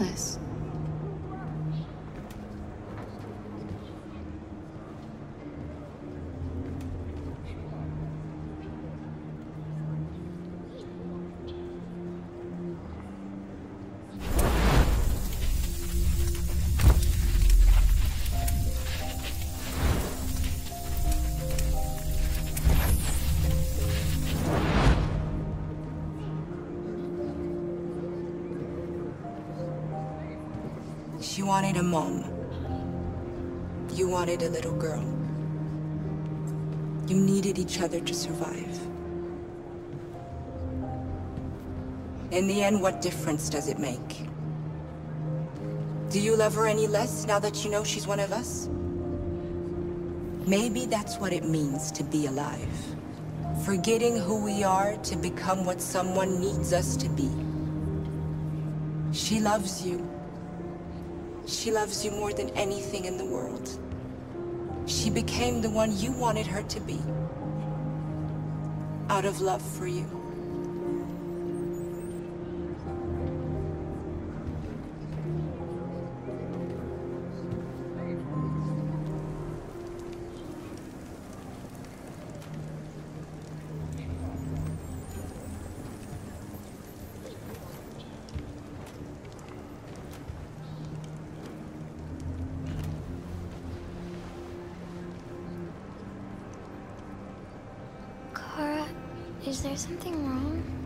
Alice. She wanted a mom. You wanted a little girl. You needed each other to survive. In the end, what difference does it make? Do you love her any less now that you know she's one of us? Maybe that's what it means to be alive. Forgetting who we are to become what someone needs us to be. She loves you. She loves you more than anything in the world. She became the one you wanted her to be. Out of love for you. Is there something wrong?